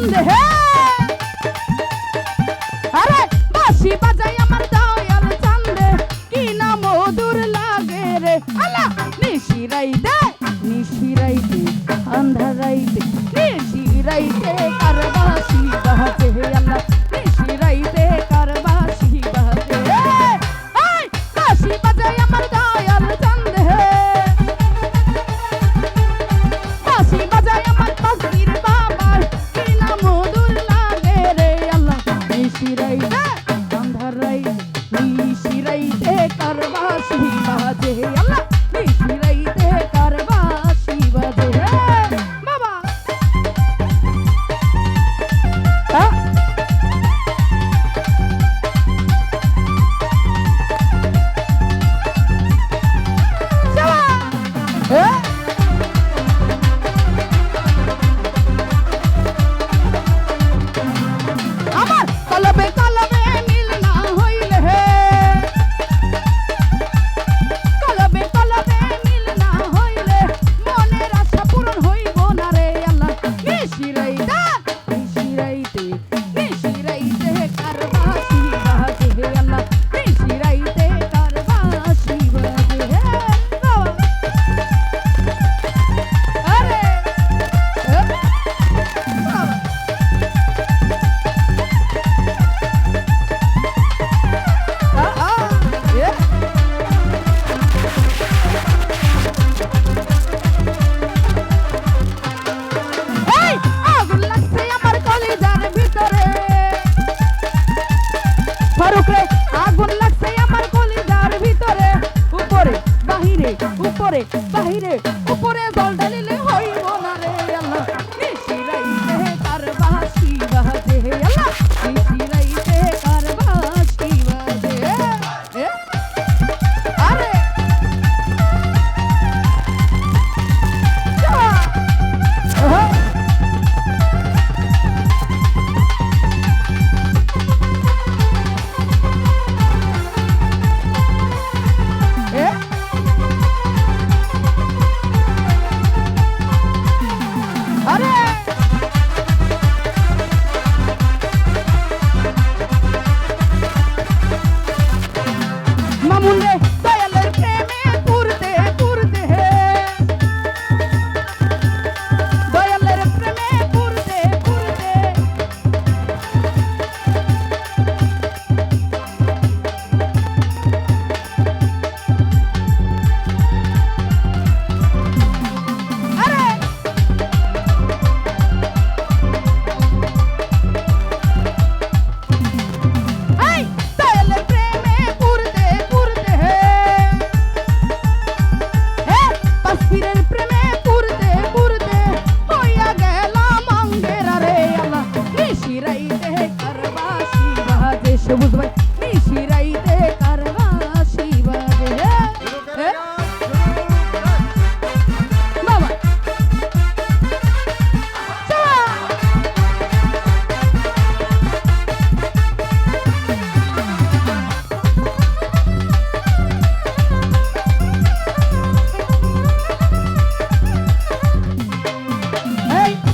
সন্দেহে আরে বাসি বাজাই আমার দয়াল চান্দে, কি না মধুর লাগে রে। আলা নিশিরাইতে নিশিরাইতে আন্ধারাইতে নিশিরাইতে আর বাসি বাজে আল্লাহ। hate it. 哎。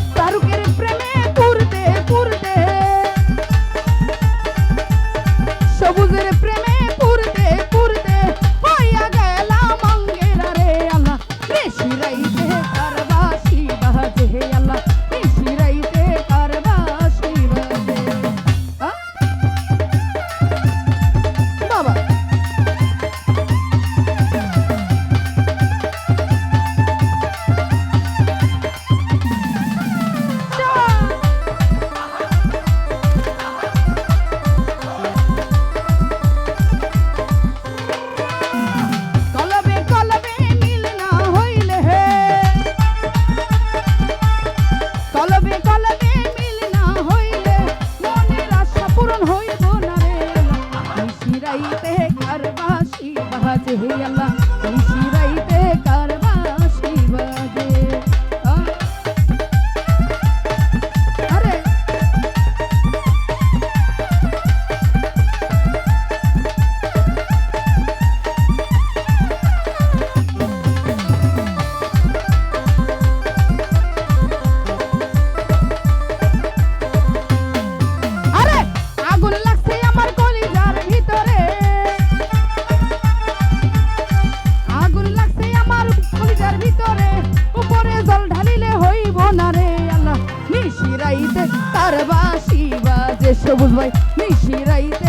নিশিরাইতে কারবাসি বাজে সবুজ ভাই নিশিরাইতে কারবাসি